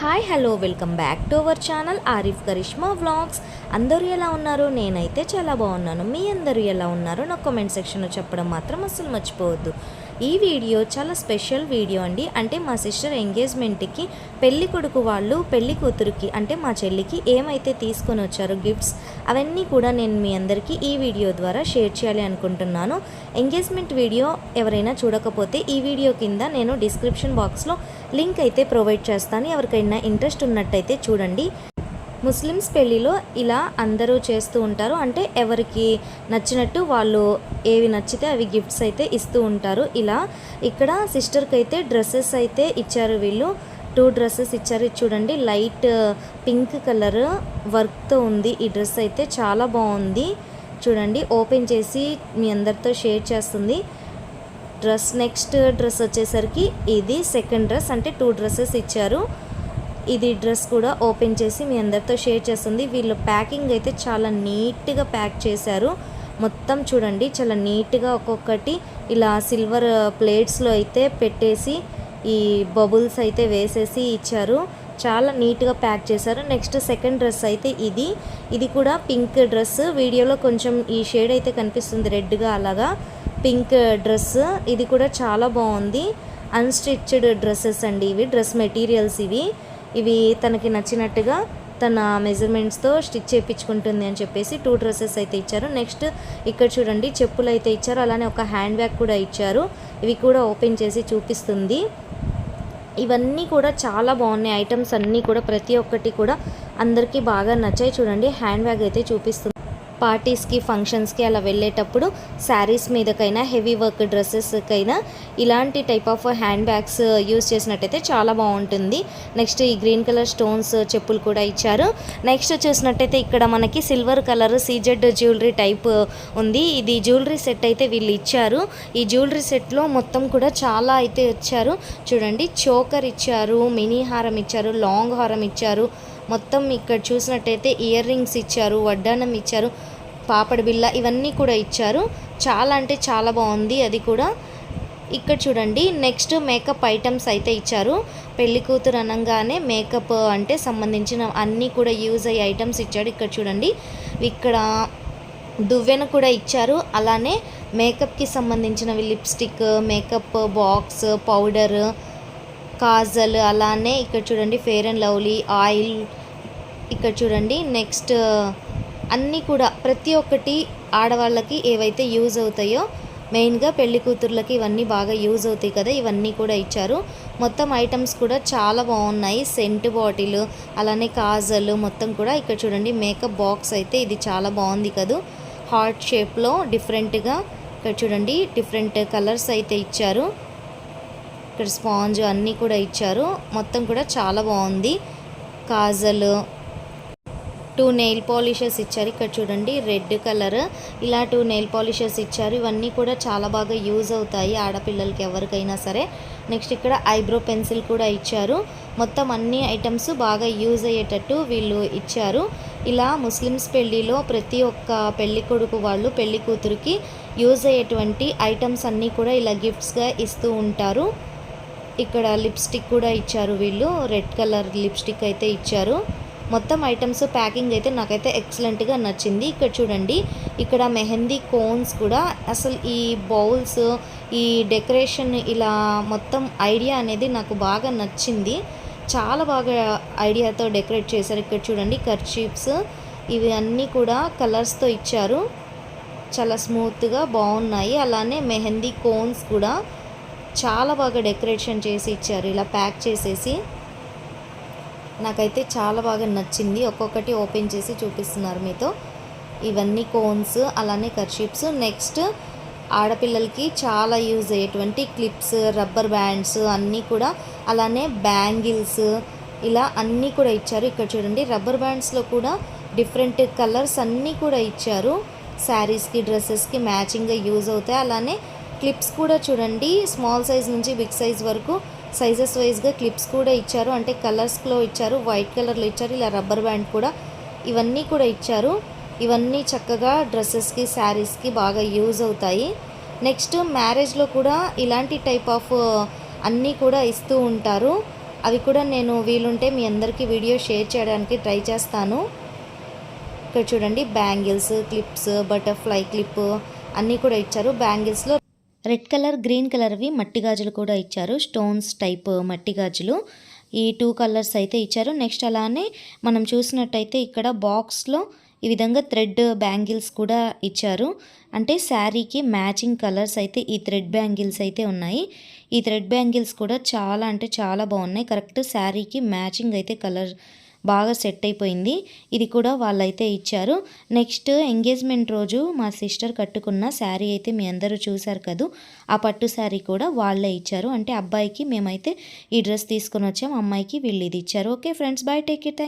Hi hello welcome back to our channel Arif Karishma vlogs. అందరూ ఎలా ఉన్నారు? నేనైతే చాలా బాగున్నాను. మీ అందరూ ఎలా ఉన్నారో? నా కామెంట్ సెక్షన్లో చెప్పడం మాత్రం అస్సలు మర్చిపోవద్దు. ఈ వీడియో చాలా స్పెషల్ వీడియో అండి. అంటే మా సిస్టర్ ఎంగేజ్మెంట్కి పెళ్ళి కొడుకు వాళ్ళు పెళ్ళి కూతురుకి అంటే మా చెల్లికి ఏమైతే తీసుకొని వచ్చారో గిఫ్ట్స్ అవన్నీ కూడా నేను మీ అందరికీ ఈ వీడియో ద్వారా షేర్ చేయాలి అనుకుంటున్నాను. ఎంగేజ్మెంట్ వీడియో ఎవరైనా చూడకపోతే ఈ వీడియో కింద నేను డిస్క్రిప్షన్ బాక్స్లో లింక్ అయితే ప్రొవైడ్ చేస్తాను. ఎవరికైనా ఇంట్రెస్ట్ ఉన్నట్టయితే చూడండి. ముస్లిమ్స్ పెళ్ళిలో ఇలా అందరూ చేస్తూ ఉంటారు. అంటే ఎవరికి నచ్చినట్టు వాళ్ళు ఏవి నచ్చితే అవి గిఫ్ట్స్ అయితే ఇస్తూ ఉంటారు. ఇలా ఇక్కడ సిస్టర్కి అయితే డ్రెస్సెస్ అయితే ఇచ్చారు వీళ్ళు. టూ డ్రెస్సెస్ ఇచ్చారు. చూడండి లైట్ పింక్ కలర్ వర్క్తో ఉంది. ఈ డ్రెస్ అయితే చాలా బాగుంది. చూడండి ఓపెన్ చేసి మీ అందరితో షేర్ చేస్తుంది. డ్రెస్ నెక్స్ట్ డ్రెస్ వచ్చేసరికి ఇది సెకండ్ డ్రెస్ అంటే టూ డ్రెస్సెస్ ఇచ్చారు. ఇది డ్రెస్ కూడా ఓపెన్ చేసి మీ అందరితో షేర్ చేస్తుంది. వీళ్ళు ప్యాకింగ్ అయితే చాలా నీట్గా ప్యాక్ చేశారు. మొత్తం చూడండి చాలా నీట్గా ఒక్కొక్కటి. ఇలా సిల్వర్ ప్లేట్స్లో అయితే పెట్టేసి ఈ బబుల్స్ అయితే వేసేసి ఇచ్చారు. చాలా నీట్గా ప్యాక్ చేశారు. నెక్స్ట్ సెకండ్ డ్రెస్ అయితే ఇది. ఇది కూడా పింక్ డ్రెస్. వీడియోలో కొంచెం ఈ షేడ్ అయితే కనిపిస్తుంది రెడ్గా అలాగా. Pink dress. ఇది కూడా చాలా బాగుంది. అన్స్టిచ్డ్ డ్రెస్సెస్ అండి ఇవి. డ్రెస్ మెటీరియల్స్ ఇవి. ఇవి తనకి నచ్చినట్టుగా తన మెజర్మెంట్స్తో స్టిచ్ చేయించుకుంటుంది అని చెప్పేసి టూ డ్రెస్సెస్ అయితే ఇచ్చారు. నెక్స్ట్ ఇక్కడ చూడండి చెప్పులు అయితే ఇచ్చారు. అలానే ఒక హ్యాండ్ బ్యాగ్ కూడా ఇచ్చారు. ఇవి కూడా ఓపెన్ చేసి చూపిస్తుంది. ఇవన్నీ కూడా చాలా బాగున్నాయి. ఐటమ్స్ అన్నీ కూడా ప్రతి ఒక్కటి కూడా అందరికీ బాగా నచ్చాయి. చూడండి హ్యాండ్ బ్యాగ్ అయితే చూపిస్తుంది. పార్టీస్కి ఫంక్షన్స్కి అలా వెళ్ళేటప్పుడు శారీస్ మీదకైనా హెవీ వర్క్ డ్రెస్సెస్కైనా ఇలాంటి type of hand bags use చేసినట్టయితే చాలా బాగుంటుంది. నెక్స్ట్ ఈ గ్రీన్ కలర్ స్టోన్స్ చెప్పులు కూడా ఇచ్చారు. నెక్స్ట్ చూసినట్టయితే ఇక్కడ మనకి silver colour CZ jewellery type ఉంది. ఇది జ్యువెలరీ సెట్ అయితే వీళ్ళు ఇచ్చారు. ఈ జ్యువెలరీ సెట్లో మొత్తం కూడా చాలా అయితే ఇచ్చారు చూడండి చోకర్ ఇచ్చారు మినీ హారం ఇచ్చారు లాంగ్ హారం ఇచ్చారు. మొత్తం ఇక్కడ చూసినట్టయితే ఇయర్ రింగ్స్ ఇచ్చారు వడ్డానం ఇచ్చారు. పాపడి బిళ్ళ ఇవన్నీ కూడా ఇచ్చారు. చాలా అంటే చాలా బాగుంది అది కూడా. ఇక్కడ చూడండి నెక్స్ట్ మేకప్ ఐటమ్స్ అయితే ఇచ్చారు. పెళ్ళి కూతురు అనగానే మేకప్ అంటే సంబంధించిన అన్నీ కూడా యూజ్ అయ్యే ఐటమ్స్ ఇచ్చాడు ఇక్కడ చూడండి. ఇక్కడ దువ్వెన కూడా ఇచ్చారు. అలానే మేకప్కి సంబంధించినవి lipstick makeup box powder kajal అలానే ఇక్కడ చూడండి ఫేర్ అండ్ లవ్లీ ఆయిల్ ఇక్కడ చూడండి నెక్స్ట్ అన్నీ కూడా ప్రతి ఒక్కటి ఆడవాళ్ళకి ఏవైతే యూజ్ అవుతాయో మెయిన్గా పెళ్ళి కూతుర్లకి ఇవన్నీ బాగా యూజ్ అవుతాయి కదా ఇవన్నీ కూడా ఇచ్చారు. మొత్తం ఐటమ్స్ కూడా చాలా బాగున్నాయి. సెంట్ బాటిల్ అలానే కాజల్ మొత్తం కూడా ఇక్కడ చూడండి మేకప్ బాక్స్ అయితే ఇది చాలా బాగుంది కదా. హార్ట్ షేప్లో డిఫరెంట్గా ఇక్కడ చూడండి డిఫరెంట్ కలర్స్ అయితే ఇచ్చారు. ఇక్కడ స్పాంజ్ అన్నీ కూడా ఇచ్చారు. మొత్తం కూడా చాలా బాగుంది. కాజల్ టూ నెయిల్ పాలిషెస్ ఇచ్చారు. ఇక్కడ చూడండి రెడ్ కలర్. ఇలా టూ నెయిల్ పాలిషెస్ ఇచ్చారు. ఇవన్నీ కూడా చాలా బాగా యూజ్ అవుతాయి ఆడపిల్లలకి ఎవరికైనా సరే. నెక్స్ట్ ఇక్కడ ఐబ్రో పెన్సిల్ కూడా ఇచ్చారు. మొత్తం అన్ని ఐటమ్స్ బాగా యూజ్ అయ్యేటట్టు వీళ్ళు ఇచ్చారు. ఇలా ముస్లిమ్స్ పెళ్ళిలో ప్రతి ఒక్క పెళ్ళి కొడుకు వాళ్ళు పెళ్ళి కూతురికి యూజ్ అయ్యేటువంటి ఐటమ్స్ అన్నీ కూడా ఇలా గిఫ్ట్స్గా ఇస్తూ ఉంటారు. ఇక్కడ లిప్స్టిక్ కూడా ఇచ్చారు వీళ్ళు. రెడ్ కలర్ లిప్స్టిక్ అయితే ఇచ్చారు. మొత్తం ఐటమ్స్ ప్యాకింగ్ అయితే నాకైతే ఎక్సలెంట్గా నచ్చింది. ఇక్కడ చూడండి ఇక్కడ మెహందీ కోన్స్ కూడా అసలు ఈ బౌల్స్ ఈ డెకరేషన్ ఇలా మొత్తం ఐడియా అనేది నాకు బాగా నచ్చింది. చాలా బాగా ఐడియాతో డెకరేట్ చేశారు. ఇక్కడ చూడండి కర్చీప్స్ ఇవి అన్నీ కూడా కలర్స్తో ఇచ్చారు. చాలా స్మూత్గా బాగున్నాయి. అలానే మెహందీ కోన్స్ కూడా చాలా బాగా డెకరేషన్ చేసి ఇచ్చారు. ఇలా ప్యాక్ చేసేసి. నాకైతే చాలా బాగా నచ్చింది. ఒక్కొక్కటి ఓపెన్ చేసి చూపిస్తున్నారు మీతో. ఇవన్నీ కోన్స్ అలానే కర్షిప్స్ నెక్స్ట్ ఆడపిల్లలకి చాలా యూజ్ అయ్యేటువంటి క్లిప్స్ రబ్బర్ బ్యాండ్స్ అన్నీ కూడా. అలానే బ్యాంగిల్స్ ఇలా అన్నీ కూడా ఇచ్చారు. ఇక్కడ చూడండి రబ్బర్ బ్యాండ్స్లో కూడా డిఫరెంట్ కలర్స్ అన్నీ కూడా ఇచ్చారు. శారీస్కి డ్రెస్సెస్కి మ్యాచింగ్గా యూజ్ అవుతాయి. అలానే క్లిప్స్ కూడా చూడండి. స్మాల్ సైజ్ నుంచి బిగ్ సైజ్ వరకు సైజెస్ వైజ్గా క్లిప్స్ కూడా ఇచ్చారు. అంటే కలర్స్లో ఇచ్చారు వైట్ కలర్లో ఇచ్చారు ఇలా రబ్బర్ బ్యాండ్ కూడా ఇవన్నీ కూడా ఇచ్చారు. ఇవన్నీ చక్కగా డ్రెస్సెస్కి శారీస్కి బాగా యూజ్ అవుతాయి. నెక్స్ట్ మ్యారేజ్లో కూడా ఇలాంటి టైప్ ఆఫ్ అన్నీ కూడా ఇస్తూ ఉంటారు. అవి కూడా నేను వీలుంటే మీ అందరికీ వీడియో షేర్ చేయడానికి ట్రై చేస్తాను. ఇక్కడ చూడండి బ్యాంగిల్స్ క్లిప్స్ బటర్ఫ్లై క్లిప్ అన్నీ కూడా ఇచ్చారు. బ్యాంగిల్స్లో రెడ్ కలర్ గ్రీన్ కలర్వి మట్టి గాజులు కూడా ఇచ్చారు. స్టోన్స్ టైప్ మట్టి గాజులు. ఈ టూ కలర్స్ అయితే ఇచ్చారు. నెక్స్ట్ అలానే మనం చూసినట్టయితే ఇక్కడ బాక్స్లో ఈ విధంగా థ్రెడ్ బ్యాంగిల్స్ కూడా ఇచ్చారు. అంటే శారీకి మ్యాచింగ్ కలర్స్ అయితే ఈ థ్రెడ్ బ్యాంగిల్స్ అయితే ఉన్నాయి. ఈ థ్రెడ్ బ్యాంగిల్స్ కూడా చాలా అంటే చాలా బాగున్నాయి. కరెక్ట్ శారీకి మ్యాచింగ్ అయితే కలర్ బాగా సెట్ అయిపోయింది. ఇది కూడా వాళ్ళైతే ఇచ్చారు. నెక్స్ట్ ఎంగేజ్మెంట్ రోజు మా సిస్టర్ కట్టుకున్న శారీ అయితే మీ అందరూ చూశారు కదూ? ఆ పట్టు శారీ కూడా వాళ్ళే ఇచ్చారు. అంటే అబ్బాయికి మేమైతే ఈ డ్రెస్ తీసుకొని వచ్చాం. అమ్మాయికి వీళ్ళు ఇది ఇచ్చారు. Okay friends bye take it thank